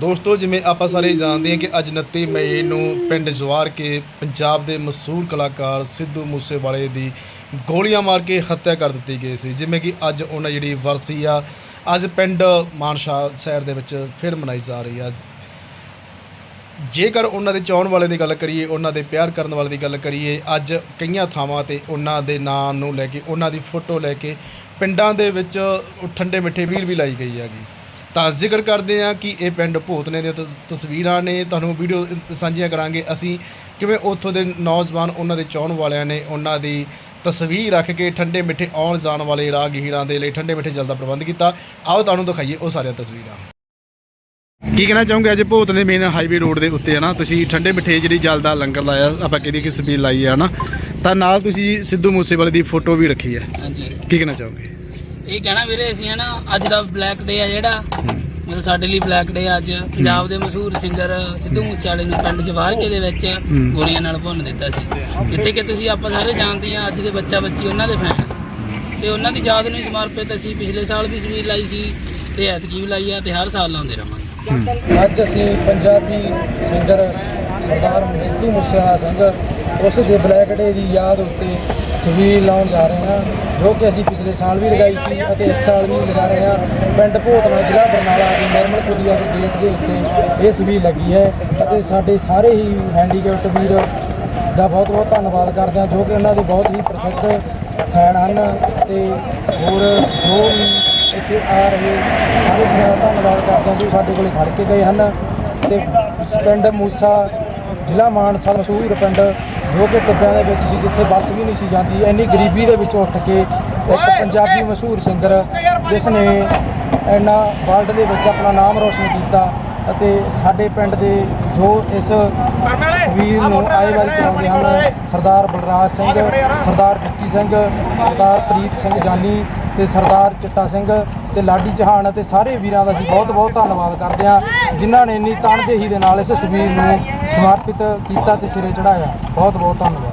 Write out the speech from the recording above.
ਦੋਸਤੋ, ਜਿਵੇਂ ਆਪਾਂ ਸਾਰੇ ਜਾਣਦੇ ਹਾਂ ਕਿ ਅੱਜ 29 ਮਈ ਨੂੰ ਪਿੰਡ ਜਵਾਰ ਕੇ ਪੰਜਾਬ ਦੇ ਮਸ਼ਹੂਰ ਕਲਾਕਾਰ ਸਿੱਧੂ ਮੂਸੇਵਾਲੇ ਦੀ ਗੋਲੀਆਂ ਮਾਰ ਕੇ ਹੱਤਿਆ ਕਰ ਦਿੱਤੀ ਗਈ ਸੀ। ਜਿਵੇਂ ਕਿ ਅੱਜ ਉਹਨਾਂ ਜਿਹੜੀ ਵਰਸੀ ਆ, ਅੱਜ ਪਿੰਡ ਮਾਨਸ਼ਾ ਸ਼ਹਿਰ ਦੇ ਵਿੱਚ ਫਿਰ ਮਨਾਈ ਜਾ ਰਹੀ ਆ। ਜੇਕਰ ਉਹਨਾਂ ਦੇ ਚਾਹਣ ਵਾਲੇ ਦੀ ਗੱਲ ਕਰੀਏ, ਉਹਨਾਂ ਦੇ ਪਿਆਰ ਕਰਨ ਵਾਲੇ ਦੀ ਗੱਲ ਕਰੀਏ, ਅੱਜ ਕਈਆਂ ਥਾਵਾਂ ਤੇ ਉਹਨਾਂ ਦੇ ਨਾਂ ਨੂੰ ਲੈ ਕੇ, ਉਹਨਾਂ ਦੀ ਫੋਟੋ ਲੈ ਕੇ ਪਿੰਡਾਂ ਦੇ ਵਿੱਚ ਠੰਡੇ ਮਿੱਠੇ ਵੀਰ ਵੀ ਲਾਈ ਗਈ ਹੈਗੀ। ਤਾਂ ਜ਼ਿਕਰ ਕਰਦੇ ਆ ਕਿ ਇਹ ਪਿੰਡ ਭੂਤਨੇ ਦੀਆਂ ਤਸ- ਤਸਵੀਰਾਂ ਨੇ। ਤੁਹਾਨੂੰ ਵੀਡੀਓ ਸਾਂਝੀਆਂ ਕਰਾਂਗੇ। ਅਸੀਂ ਕਿਵੇਂ ਉੱਥੋਂ ਦੇ ਨੌਜਵਾਨ ਉਹਨਾਂ ਦੇ ਚਾਹਣ ਵਾਲਿਆਂ ਨੇ ਉਹਨਾਂ ਦੀ ਤਸਵੀਰ ਰੱਖ ਕੇ ਠੰਡੇ ਮਿੱਠੇ ਆਉਣ ਜਾਣ ਵਾਲੇ ਰਾਹਗੀਰਾਂ ਦੇ ਲਈ ਠੰਡੇ ਮਿੱਠੇ ਜਲ ਦਾ ਪ੍ਰਬੰਧ ਕੀਤਾ। ਆਓ ਤੁਹਾਨੂੰ ਦਿਖਾਈਏ ਉਹ ਸਾਰੀਆਂ ਤਸਵੀਰਾਂ। ਕੀ ਕਹਿਣਾ ਚਾਹੋਗੇ? ਅੱਜ ਭੂਤ ਦੇ ਮੇਨ ਹਾਈਵੇ ਰੋਡ ਦੇ ਉੱਤੇ ਹੈ ਨਾ। ਤੁਸੀਂ ਠੰਡੇ ਮਿੱਠੇ ਜਿਹੜੀ ਜਲ ਦਾ ਲੰਗਰ ਲਾਇਆ ਆਪਾਂ ਕਿਹਦੀ ਕਿ ਸਬੀਲ ਲਾਈ ਹੈ ਨਾ। ਤਾਂ ਨਾਲ ਤੁਸੀਂ ਸਿੱਧੂ ਮੂਸੇਵਾਲੇ ਦੀ ਫੋਟੋ ਵੀ ਰੱਖੀ ਹੈ। ਹਾਂਜੀ। ਕੀ ਕਹਿਣਾ ਚਾਹੋਗੇ? ਇਹ ਕਹਿਣਾ ਵੀਰੇ, ਅਸੀਂ ਹੈ ਨਾ ਅੱਜ ਦਾ ਬਲੈਕ ਡੇ ਆ ਜਿਹੜਾ। ਮਤਲਬ ਸਾਡੇ ਲਈ ਬਲੈਕ ਡੇ ਅੱਜ, ਪੰਜਾਬ ਦੇ ਮਸ਼ਹੂਰ ਸਿੰਗਰ ਸਿੱਧੂ ਮੂਸੇਵਾਲੇ ਨੂੰ ਪਿੰਡ ਜਵਾਰਕੇ ਦੇ ਵਿੱਚ ਗੋਲੀਆਂ ਨਾਲ ਭੁੰਨ ਦਿੱਤਾ ਸੀ। ਜਿੱਥੇ ਕਿ ਤੁਸੀਂ ਆਪਾਂ ਸਾਰੇ ਜਾਣਦੇ ਆ ਅੱਜ ਦੇ ਬੱਚਾ ਬੱਚੀ ਉਹਨਾਂ ਦੇ ਫੈਨ ਤੇ ਉਹਨਾਂ ਦੀ ਯਾਦ ਨੂੰ ਸਮਰਪਿਤ ਅਸੀਂ ਪਿਛਲੇ ਸਾਲ ਵੀ ਸਵੀਰ ਲਾਈ ਸੀ ਤੇ ਐਤਕੀ ਵੀ ਲਾਈ ਆ ਤੇ ਹਰ ਸਾਲ ਲਾਉਂਦੇ ਰਹਾਂਗੇ। ਅੱਜ ਅਸੀਂ ਪੰਜਾਬੀ ਸਿੰਗਰ ਸਰਦਾਰ ਸਿੱਧੂ ਮੂਸੇਵਾਲਾ ਸਿੰਘ ਉਸ ਦੇ ਬਲੈਕ ਡੇ ਦੀ ਯਾਦ ਉੱਤੇ ਸਵੀਰ ਲਾਉਣ ਜਾ ਰਹੇ ਹਾਂ, ਜੋ ਕਿ ਅਸੀਂ ਪਿਛਲੇ ਸਾਲ ਵੀ ਲਗਾਈ ਸੀ ਅਤੇ ਇਸ ਸਾਲ ਵੀ ਲਗਾ ਰਹੇ ਹਾਂ। ਪਿੰਡ ਭੋਤਨਾ ਜ਼ਿਲ੍ਹਾ ਬਰਨਾਲਾ ਦੀ ਨਿਰਮਲ ਕੁਦੀਆ ਦੇ ਗੇਟ ਦੇ ਉੱਤੇ ਇਹ ਸਵੀਰ ਲੱਗੀ ਹੈ ਅਤੇ ਸਾਡੇ ਸਾਰੇ ਹੀ ਹੈਂਡੀਕੈਪਟ ਵੀਰ ਦਾ ਬਹੁਤ ਬਹੁਤ ਧੰਨਵਾਦ ਕਰਦੇ ਹਾਂ, ਜੋ ਕਿ ਉਹਨਾਂ ਦੇ ਬਹੁਤ ਹੀ ਪ੍ਰਸਿੱਧ ਫੈਨ ਹਨ ਤੇ ਹੋਰ ਜੋ ਵੀ ਇੱਥੇ ਆ ਰਹੇ ਸਾਰੇ ਵੀਰਾਂ ਦਾ ਧੰਨਵਾਦ ਕਰਦੇ ਹਾਂ, ਜੋ ਸਾਡੇ ਕੋਲੇ ਖੜ ਕੇ ਗਏ ਹਨ ਤੇ ਪਿੰਡ ਮੂਸਾ ਜ਼ਿਲ੍ਹਾ ਮਾਨਸਾ ਮਸ਼ਹੂਰ ਪਿੰਡ ਜੋ ਕਿ ਟਿੱਬਿਆਂ ਦੇ ਵਿੱਚ ਸੀ ਜਿੱਥੇ ਬੱਸ ਵੀ ਨਹੀਂ ਸੀ ਜਾਂਦੀ ਇੰਨੀ ਗਰੀਬੀ ਦੇ ਵਿੱਚ ਉੱਠ ਕੇ ਇੱਕ ਪੰਜਾਬੀ ਮਸ਼ਹੂਰ ਸਿੰਗਰ ਜਿਸ ਨੇ ਇੰਨਾ ਵਰਲਡ ਦੇ ਵਿੱਚ ਆਪਣਾ ਨਾਮ ਰੋਸ਼ਨ ਕੀਤਾ ਅਤੇ ਸਾਡੇ ਪਿੰਡ ਦੇ ਜੋ ਇਸ ਵੀਰ ਨੂੰ ਆਏ ਵਾਰੀ ਚਲਾਉਂਦੇ ਹਨ ਸਰਦਾਰ ਬਲਰਾਜ ਸਿੰਘ ਸਰਦਾਰ ਵਿੱਕੀ ਸਿੰਘ ਸਰਦਾਰ ਪ੍ਰੀਤ ਸਿੰਘ ਜਾਨੀ ਤੇ ਸਰਦਾਰ ਚਿੱਟਾ ਸਿੰਘ ਤੇ ਲਾਡੀ ਚਹਾਨ ਅਤੇ ਸਾਰੇ ਵੀਰਾਂ ਦਾ ਅਸੀਂ ਬਹੁਤ ਬਹੁਤ ਧੰਨਵਾਦ ਕਰਦੇ ਹਾਂ, ਜਿਨ੍ਹਾਂ ਨੇ ਇੰਨੀ ਤਨਦੇਹੀ ਦੇ ਨਾਲ ਇਸ ਤਸਵੀਰ ਨੂੰ ਸਮਰਪਿਤ ਕੀਤਾ ਤੇ ਸਿਰੇ ਚੜਾਇਆ ਬਹੁਤ ਬਹੁਤ ਧੰਨਵਾਦ।